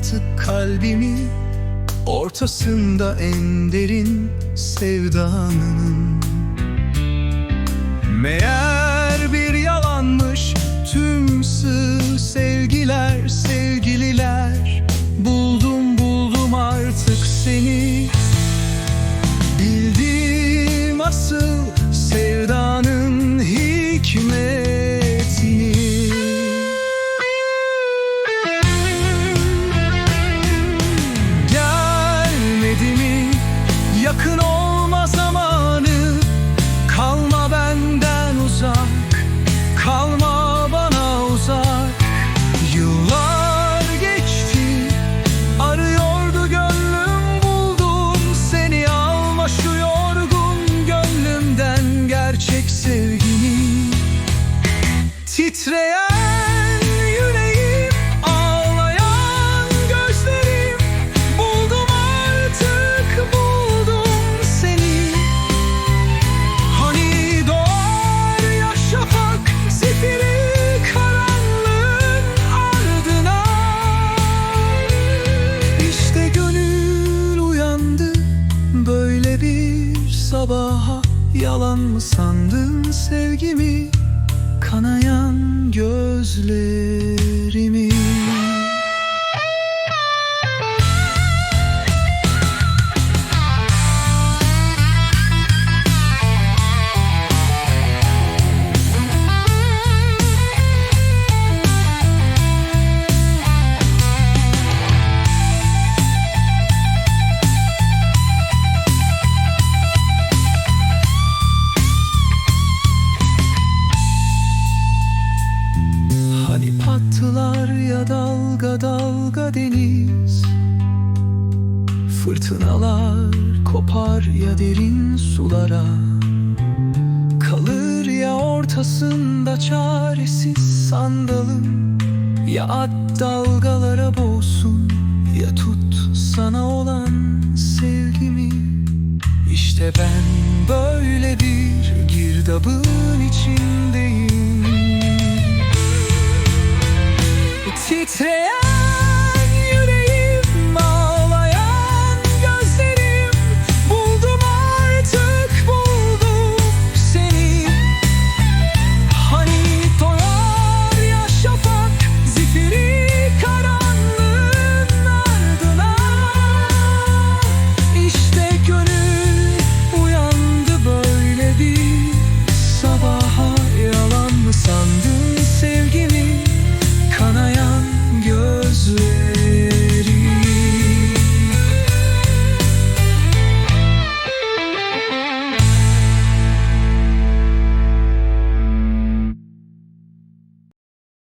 artık kalbimi. Ortasında en derin sevdanın Meğer bir yalanmış tüm sır sevgiler sevgililer. Buldum buldum artık seni. Bildim asıl sabaha Yalan mı sandın sevgimi Kanayan gözlerimi deniz. Fırtınalar kopar ya derin sulara. Kalır ya ortasında çaresiz sandalım Ya at dalgalara boğsun Ya tut sana olan sevgimi. İşte ben böyle bir girdabın içindeyim Sunday.